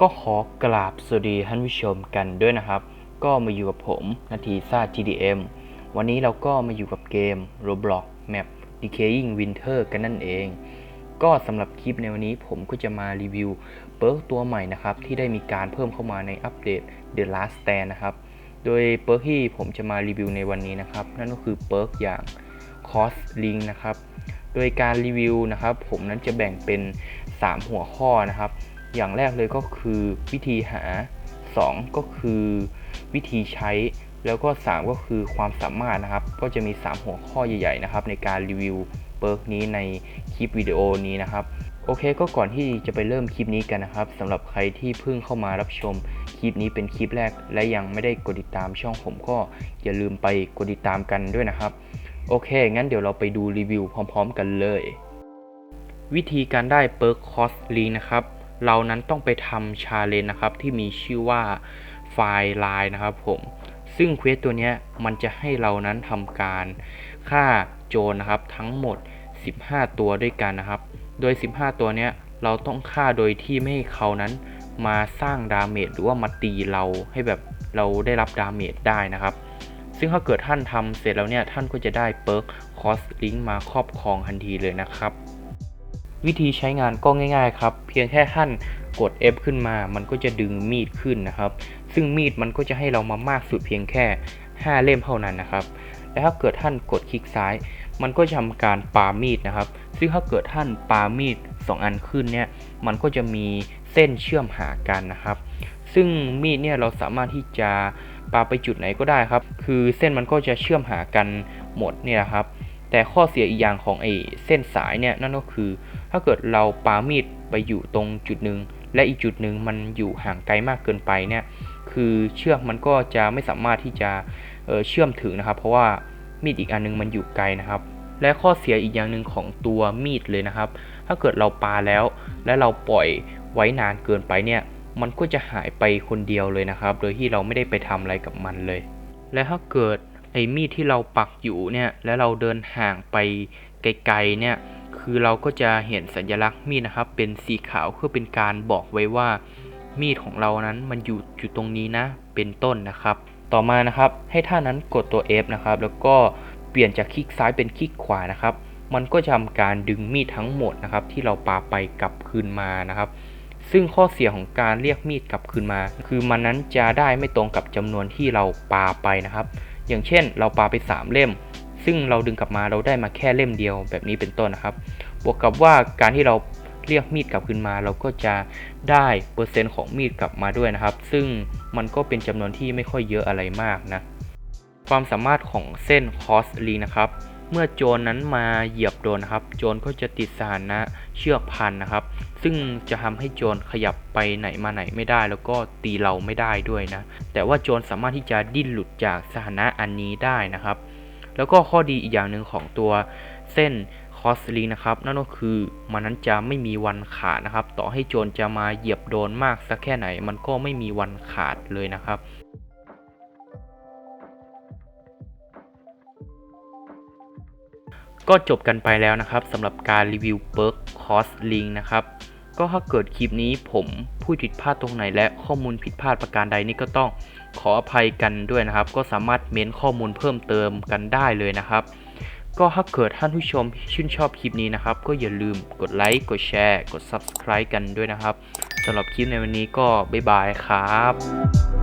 ก็ขอกราบสวัสดีท่านผู้ชมกันด้วยนะครับ ก็มาอยู่กับผมนาทีซ่า GDM วันนี้เราก็มาอยู่กับเกม Roblox Map Decaying Winter กันนั่นเอง ก็สำหรับคลิปในวันนี้ผมก็จะมารีวิวเปิร์กตัวใหม่นะครับ ที่ได้มีการเพิ่มเข้ามาในอัปเดต The Last Stand นะครับ โดยเปิร์กที่ผมจะมารีวิวในวันนี้นะครับ นั่นก็คือเปิร์กอย่าง Cost Link นะครับ โดยการรีวิวนะครับ ผมนั้นจะแบ่งเป็น 3 หัวข้อนะครับ อย่างแรกเลยก็คือวิธีหา 2 ก็คือวิธีใช้ แล้วก็ 3 ก็คือความสามารถนะครับ ก็จะมี 3 หัวข้อใหญ่ ๆ นะครับ ในการรีวิวเปิร์กนี้ในคลิปวิดีโอนี้นะครับโอเคก็ก่อนที่จะไปเริ่มคลิปนี้กันนะครับสำหรับใครที่เพิ่งเข้ามารับชมคลิปนี้เป็นคลิปแรก และยังไม่ได้กดติดตามช่องผมก็อย่าลืมไปกดติดตามกันด้วยนะครับ โอเค งั้นเดี๋ยวเราไปดูรีวิวพร้อม ๆ กันเลย วิธีการได้เปิร์กคอสลีนะครับ เรานั้นต้องไปทำชาเลนนะครับ ที่มีชื่อว่าไฟล์ไลน์นะครับผมซึ่งเควสตัวนี้มันจะให้เรานั้นทำการฆ่าโจรนะครับ ทั้งหมด 15 ตัวด้วยกันนะครับ โดย 15 ตัวนี้เราต้องฆ่าโดยที่ไม่ให้เขานั้นมาสร้างดาเมจหรือว่ามาตีเราให้แบบเราได้รับดาเมจได้นะครับ ซึ่งถ้าเกิดท่านทำเสร็จแล้วเนี่ยท่านก็จะได้เปิร์กคอสลิงมาครอบครองทันทีเลยนะครับ วิธีใช้งานก็ง่ายๆครับ เพียงแค่ท่านกด F ขึ้นมา มันก็จะดึงมีดขึ้นนะครับ ซึ่งมีดมันก็จะให้เรามามากสุดเพียงแค่ 5 เล่มเท่านั้นนะครับ และถ้าเกิดท่านกดคลิกซ้าย มันก็จะทำการปามีดนะครับ ซึ่งถ้าเกิดท่านปามีด 2 อันขึ้นเนี่ย มันก็จะมีเส้นเชื่อมหากันนะครับ ซึ่งมีดเนี่ยเราสามารถที่จะปาไปจุดไหนก็ได้ครับ คือเส้นมันก็จะเชื่อมหากันหมดเนี่ยนะครับ แต่ข้อเสียอีกอย่างของไอ้เส้นสายเนี่ยนั่นก็คือ ถ้าเกิดเราปามีดไปอยู่ตรงจุดหนึ่งและอีกจุดหนึ่งมันอยู่ห่างไกลมากเกินไปเนี่ยคือเชือกมันก็จะไม่สามารถที่จะเเชื่อมถึงนะครับ เพราะว่ามีดอีกอันนึงมันอยู่ไกลนะครับ และข้อเสียอีกอย่างหนึ่งของตัวมีดเลยนะครับ ถ้าเกิดเราปาแล้ว และเราปล่อยไว้นานเกินไปเนี่ยมันก็จะหายไปคนเดียวเลยนะครับ โดยที่เราไม่ได้ไปทำอะไรกับมันเลย และถ้าเกิด อ้มีดที่เราปักอยู่เนี่ยและเราเดินห่างไปไกลๆเนี่ยคือเราก็จะเห็นสัญลักษณ์มีดนะครับ เป็นสีขาวเพื่อเป็นการบอกไว้ว่ามีดของเรานั้นมันอยู่จุดตรงนี้นะ เป็นต้นนะครับ ต่อมานะครับให้ท่านนั้นกดตัว F นะครับ แล้วก็เปลี่ยนจากคลิกซ้ายเป็นคลิกขวานะครับ มันก็จะทำการดึงมีดทั้งหมดนะครับ ที่เราปาไปกลับคืนมานะครับ ซึ่งข้อเสียของการเรียกมีดกลับคืนมา คือมันนั้นจะได้ไม่ตรงกับจำนวนที่เราปาไปนะครับ อย่างเช่นเราปาไป 3 เล่ม ซึ่งเราดึงกลับมาเราได้มาแค่เล่มเดียวแบบนี้เป็นต้นนะครับ บวกกับว่าการที่เราเรียกมีดกลับคืนมา เราก็จะได้เปอร์เซ็นต์ของมีดกลับมาด้วยนะครับ ซึ่งมันก็เป็นจำนวนที่ไม่ค่อยเยอะอะไรมากนะ ความสามารถของเส้นคอสลีนะครับ เมื่อโจรนั้นมาเหยียบโดนนะครับ โจรก็จะติดสถานะเชือกพันนะครับ ซึ่งจะทำให้โจรขยับไปไหนมาไหนไม่ได้ แล้วก็ตีเราไม่ได้ด้วยนะ แต่ว่าโจรสามารถที่จะดิ้นหลุดจากสถานะอันนี้ได้นะครับ แล้วก็ข้อดีอีกอย่างหนึ่งของตัวเส้นคอสลีนะครับนั่นก็คือมันนั้นจะไม่มีวันขาดนะครับ ต่อให้โจรจะมาเหยียบโดนมากสักแค่ไหน มันก็ไม่มีวันขาดเลยนะครับ ก็จบกันไปแล้วนะครับสำหรับการรีวิวเปิร์กคอสลิงนะครับก็ถ้าเกิดคลิปนี้ผมพูดผิดพลาดตรงไหนและข้อมูลผิดพลาดประการใดนี่ก็ต้องขออภัยกันด้วยนะครับ ก็สามารถเม้นข้อมูลเพิ่มเติมกันได้เลยนะครับ ก็ถ้าเกิดท่านผู้ชมชื่นชอบคลิปนี้นะครับ ก็อย่าลืมกดไลค์กดแชร์ กด Subscribe กันด้วยนะครับสำหรับคลิปในวันนี้ก็บ๊ายบายครับ